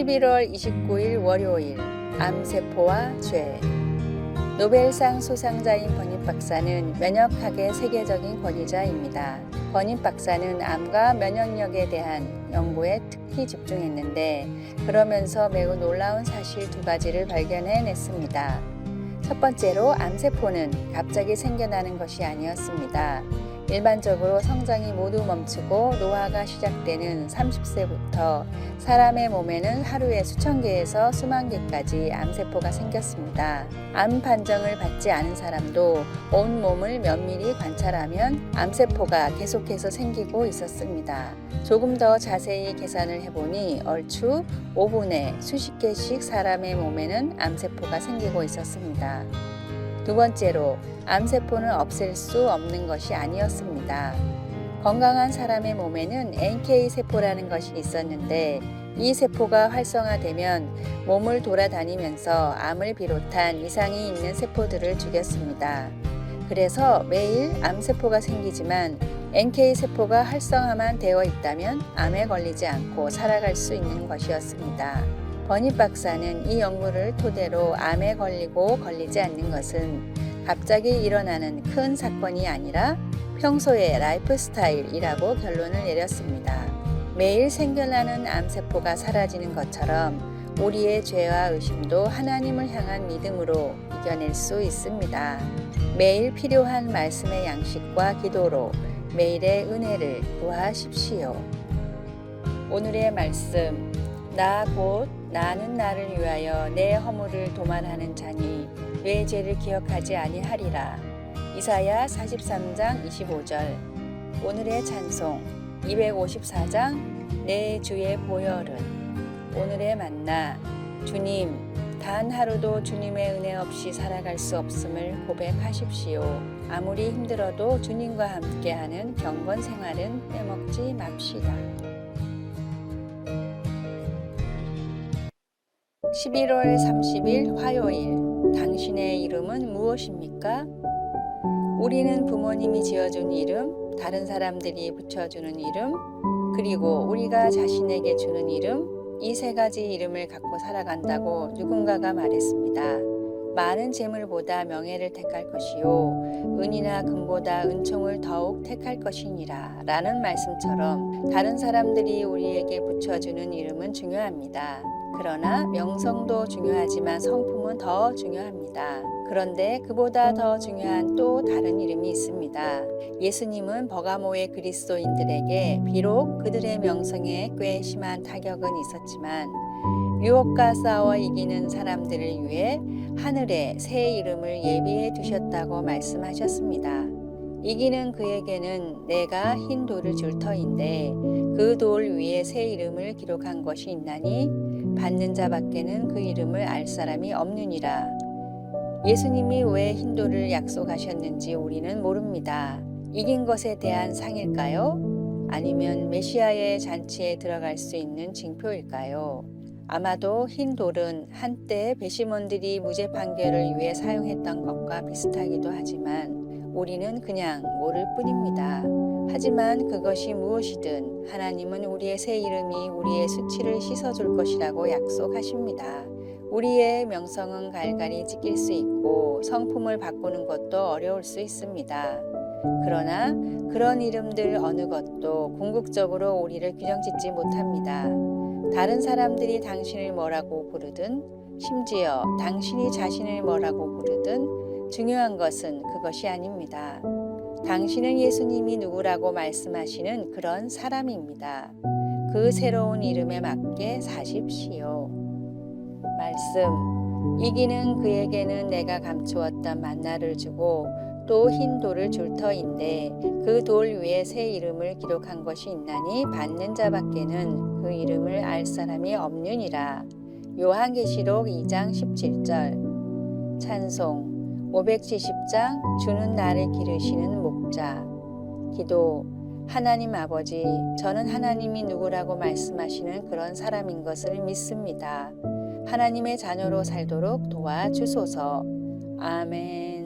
11월 29일 월요일 암세포와 죄 노벨상 수상자인 버닛 박사는 면역학의 세계적인 권위자입니다. 버닛 박사는 암과 면역력에 대한 연구에 특히 집중했는데 그러면서 매우 놀라운 사실 두 가지를 발견해냈습니다. 첫 번째로 암세포는 갑자기 생겨나는 것이 아니었습니다. 일반적으로 성장이 모두 멈추고 노화가 시작되는 30세부터 사람의 몸에는 하루에 수천 개에서 수만 개까지 암세포가 생겼습니다. 암 판정을 받지 않은 사람도 온 몸을 면밀히 관찰하면 암세포가 계속해서 생기고 있었습니다. 조금 더 자세히 계산을 해보니 얼추 5분에 수십 개씩 사람의 몸에는 암세포가 생기고 있었습니다. 두 번째로 암세포는 없앨 수 없는 것이 아니었습니다. 건강한 사람의 몸에는 NK 세포라는 것이 있었는데 이 세포가 활성화되면 몸을 돌아다니면서 암을 비롯한 이상이 있는 세포들을 죽였습니다. 그래서 매일 암세포가 생기지만 NK 세포가 활성화만 되어 있다면 암에 걸리지 않고 살아갈 수 있는 것이었습니다. 버니 박사는 이 연구를 토대로 암에 걸리고 걸리지 않는 것은 갑자기 일어나는 큰 사건이 아니라 평소의 라이프 스타일이라고 결론을 내렸습니다. 매일 생겨나는 암세포가 사라지는 것처럼 우리의 죄와 의심도 하나님을 향한 믿음으로 이겨낼 수 있습니다. 매일 필요한 말씀의 양식과 기도로 매일의 은혜를 구하십시오. 오늘의 말씀 나 곧 나는 나를 위하여 내 허물을 도말하는 자니 내 죄를 기억하지 아니하리라. 이사야 43장 25절 오늘의 찬송 254장 내 주의 보혈은 오늘의 만나 주님 단 하루도 주님의 은혜 없이 살아갈 수 없음을 고백하십시오. 아무리 힘들어도 주님과 함께하는 경건 생활은 빼먹지 맙시다. 11월 30일 화요일 당신의 이름은 무엇입니까? 우리는 부모님이 지어준 이름, 다른 사람들이 붙여주는 이름, 그리고 우리가 자신에게 주는 이름, 이 세 가지 이름을 갖고 살아간다고 누군가가 말했습니다. 많은 재물보다 명예를 택할 것이요, 은이나 금보다 은총을 더욱 택할 것이니라. 라는 말씀처럼 다른 사람들이 우리에게 붙여주는 이름은 중요합니다. 그러나 명성도 중요하지만 성품은 더 중요합니다. 그런데 그보다 더 중요한 또 다른 이름이 있습니다. 예수님은 버가모의 그리스도인들에게 비록 그들의 명성에 꽤 심한 타격은 있었지만 유혹과 싸워 이기는 사람들을 위해 하늘에 새 이름을 예비해 두셨다고 말씀하셨습니다. 이기는 그에게는 내가 흰 돌을 줄 터인데 그 돌 위에 새 이름을 기록한 것이 있나니 받는 자밖에는 그 이름을 알 사람이 없느니라. 예수님이 왜 흰 돌을 약속하셨는지 우리는 모릅니다. 이긴 것에 대한 상일까요? 아니면 메시아의 잔치에 들어갈 수 있는 징표일까요? 아마도 흰 돌은 한때 배심원들이 무죄 판결을 위해 사용했던 것과 비슷하기도 하지만 우리는 그냥 모를 뿐입니다. 하지만 그것이 무엇이든 하나님은 우리의 새 이름이 우리의 수치를 씻어줄 것이라고 약속하십니다. 우리의 명성은 갈갈이 찢길 수 있고 성품을 바꾸는 것도 어려울 수 있습니다. 그러나 그런 이름들 어느 것도 궁극적으로 우리를 규정짓지 못합니다. 다른 사람들이 당신을 뭐라고 부르든 심지어 당신이 자신을 뭐라고 부르든 중요한 것은 그것이 아닙니다. 당신은 예수님이 누구라고 말씀하시는 그런 사람입니다. 그 새로운 이름에 맞게 사십시오. 말씀. 이기는 그에게는 내가 감추었던 만나를 주고 또 흰 돌을 줄 터인데 그 돌 위에 새 이름을 기록한 것이 있나니 받는 자밖에는 그 이름을 알 사람이 없느니라. 요한계시록 2장 17절. 찬송. 570장 주는 나를 기르시는 목자. 기도. 하나님 아버지, 저는 하나님이 누구라고 말씀하시는 그런 사람인 것을 믿습니다. 하나님의 자녀로 살도록 도와주소서. 아멘.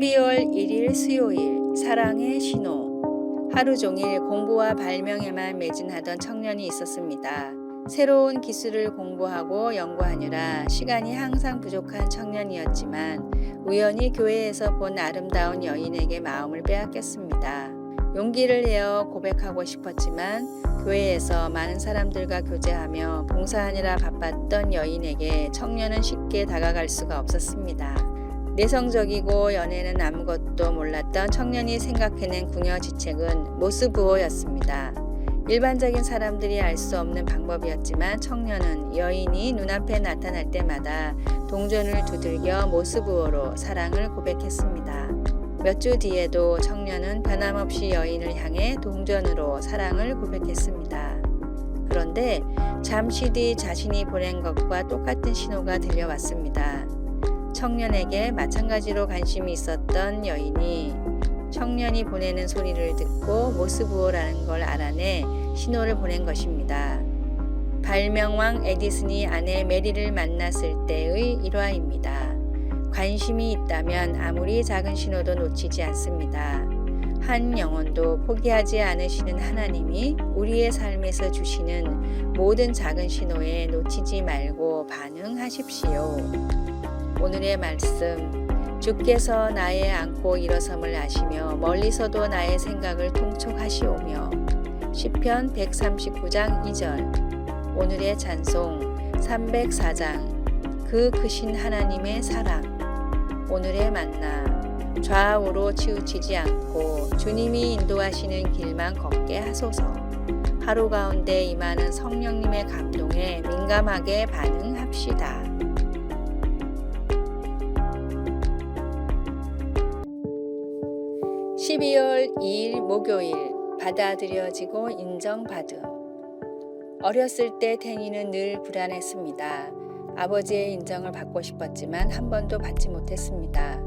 12월 1일 수요일 사랑의 신호. 하루 종일 공부와 발명에만 매진하던 청년이 있었습니다. 새로운 기술을 공부하고 연구하느라 시간이 항상 부족한 청년이었지만 우연히 교회에서 본 아름다운 여인에게 마음을 빼앗겼습니다. 용기를 내어 고백하고 싶었지만 교회에서 많은 사람들과 교제하며 봉사하느라 바빴던 여인에게 청년은 쉽게 다가갈 수가 없었습니다. 내성적이고 연애는 아무것도 몰랐던 청년이 생각해낸 궁여지책은 모스부호였습니다. 일반적인 사람들이 알 수 없는 방법이었지만 청년은 여인이 눈앞에 나타날 때마다 동전을 두들겨 모스부호로 사랑을 고백했습니다. 몇 주 뒤에도 청년은 변함없이 여인을 향해 동전으로 사랑을 고백했습니다. 그런데 잠시 뒤 자신이 보낸 것과 똑같은 신호가 들려왔습니다. 청년에게 마찬가지로 관심이 있었던 여인이 청년이 보내는 소리를 듣고 모스부호라는 걸 알아내 신호를 보낸 것입니다. 발명왕 에디슨이 아내 메리를 만났을 때의 일화입니다. 관심이 있다면 아무리 작은 신호도 놓치지 않습니다. 한 영혼도 포기하지 않으시는 하나님이 우리의 삶에서 주시는 모든 작은 신호에 놓치지 말고 반응하십시오. 오늘의 말씀. 주께서 나의 안고 일어섬을 아시며 멀리서도 나의 생각을 통촉하시오며. 시편 139장 2절. 오늘의 찬송 304장. 그 크신 하나님의 사랑. 오늘의 만나. 좌우로 치우치지 않고 주님이 인도하시는 길만 걷게 하소서. 하루 가운데 임하는 성령님의 감동에 민감하게 반응합시다. 12월 2일 목요일 받아들여지고 인정받음 어렸을 때 태니는 늘 불안했습니다. 아버지의 인정을 받고 싶었지만 한 번도 받지 못했습니다.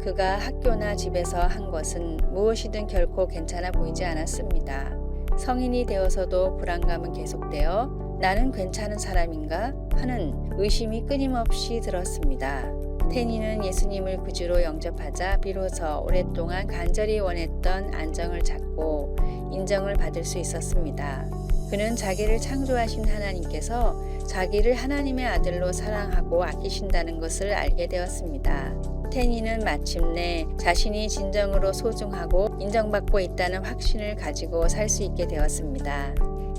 그가 학교나 집에서 한 것은 무엇이든 결코 괜찮아 보이지 않았습니다. 성인이 되어서도 불안감은 계속되어 나는 괜찮은 사람인가 하는 의심이 끊임없이 들었습니다. 테니는 예수님을 구주로 영접하자 비로소 오랫동안 간절히 원했던 안정을 찾고 인정을 받을 수 있었습니다. 그는 자기를 창조하신 하나님께서 자기를 하나님의 아들로 사랑하고 아끼신다는 것을 알게 되었습니다. 테니는 마침내 자신이 진정으로 소중하고 인정받고 있다는 확신을 가지고 살 수 있게 되었습니다.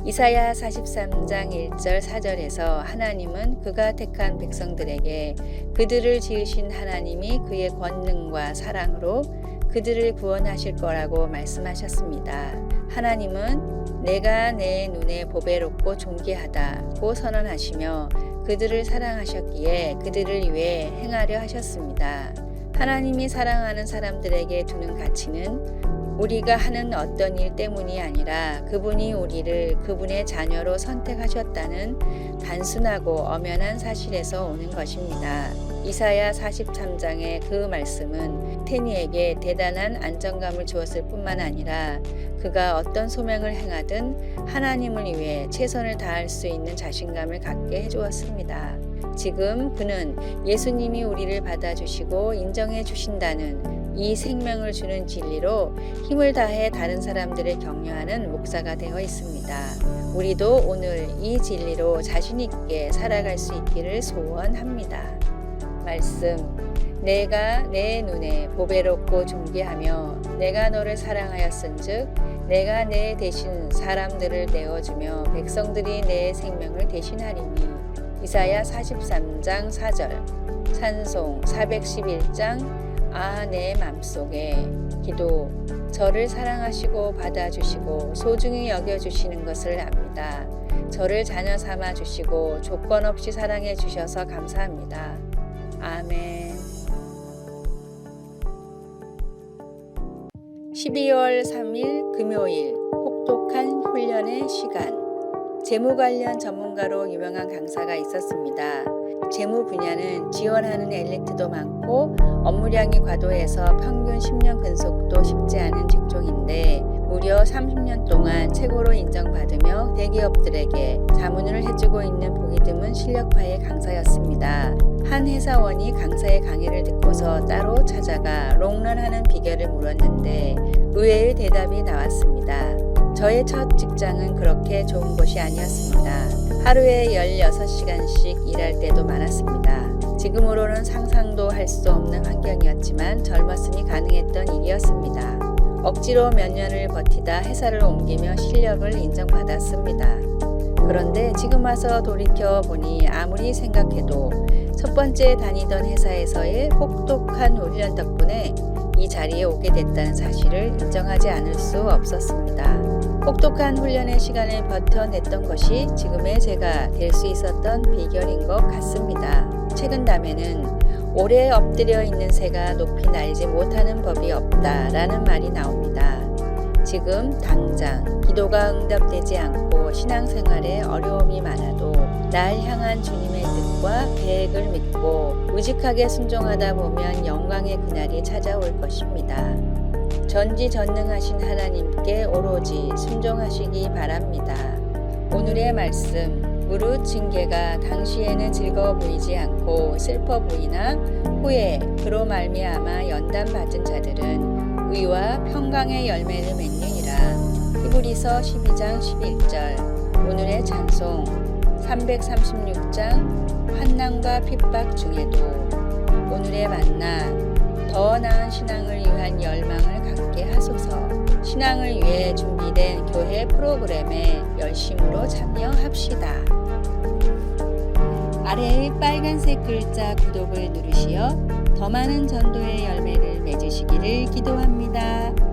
이사야 43장 1절 4절에서 하나님은 그가 택한 백성들에게 그들을 지으신 하나님이 그의 권능과 사랑으로 그들을 구원하실 거라고 말씀하셨습니다. 하나님은 내가 내 눈에 보배롭고 존귀하다고 선언하시며 그들을 사랑하셨기에 그들을 위해 행하려 하셨습니다. 하나님이 사랑하는 사람들에게 두는 가치는 우리가 하는 어떤 일 때문이 아니라 그분이 우리를 그분의 자녀로 선택하셨다는 단순하고 엄연한 사실에서 오는 것입니다. 이사야 43장의 그 말씀은 테니에게 대단한 안정감을 주었을 뿐만 아니라 그가 어떤 소명을 행하든 하나님을 위해 최선을 다할 수 있는 자신감을 갖게 해주었습니다. 지금 그는 예수님이 우리를 받아주시고 인정해 주신다는 이 생명을 주는 진리로 힘을 다해 다른 사람들을 격려하는 목사가 되어 있습니다. 우리도 오늘 이 진리로 자신있게 살아갈 수 있기를 소원합니다. 말씀. 내가 내 눈에 보배롭고 존귀하며 내가 너를 사랑하였은즉 내가 내 대신 사람들을 내어주며 백성들이 내 생명을 대신하리니 이사야 43장 4절 찬송 411장 아, 내 맘속에 기도, 저를 사랑하시고 받아주시고 소중히 여겨주시는 것을 압니다. 저를 자녀 삼아 주시고 조건 없이 사랑해 주셔서 감사합니다. 아멘. 12월 3일 금요일 혹독한 훈련의 시간. 재무 관련 전문가로 유명한 강사가 있었습니다. 재무 분야는 지원하는 엘리트도 많고 업무량이 과도해서 평균 10년 근속도 쉽지 않은 직종인데 무려 30년 동안 최고로 인정받으며 대기업들에게 자문을 해주고 있는 보기 드문 실력파의 강사였습니다. 한 회사원이 강사의 강의를 듣고서 따로 찾아가 롱런하는 비결을 물었는데 의외의 대답이 나왔습니다. 저의 첫 직장은 그렇게 좋은 곳이 아니었습니다. 하루에 16시간씩 일할 때도 많았습니다. 지금으로는 상상도 할 수 없는 환경이었지만 젊었으니 가능했던 일이었습니다. 억지로 몇 년을 버티다 회사를 옮기며 실력을 인정받았습니다. 그런데 지금 와서 돌이켜 보니 아무리 생각해도 첫 번째 다니던 회사에서의 혹독한 훈련 덕분에 이 자리에 오게 됐다는 사실을 인정하지 않을 수 없었습니다. 혹독한 훈련의 시간을 버텨냈던 것이 지금의 제가 될 수 있었던 비결인 것 같습니다. 최근 담에는 오래 엎드려 있는 새가 높이 날지 못하는 법이 없다라는 말이 나옵니다. 지금 당장 기도가 응답되지 않고 신앙생활에 어려움이 많아도 날 향한 주님의 뜻과 계획을 믿고 우직하게 순종하다 보면 영광의 그날이 찾아올 것입니다. 전지전능하신 하나님께 오로지 순종하시기 바랍니다. 오늘의 말씀 무릇 징계가 당시에는 즐거워 보이지 않고 슬퍼 보이나 후에 그로 말미암아 연단 받은 자들은 의와 평강의 열매를 맺느니라. 히브리서 12장 11절 오늘의 찬송 336장 환난과 핍박 중에도 오늘의 만나 더 나은 신앙을 위한 열망을 갖게 하소서. 신앙을 위해 준비된 교회 프로그램에 열심으로 참여합시다. 아래의 빨간색 글자 구독을 누르시어 더 많은 전도의 열매를 맺으시기를 기도합니다.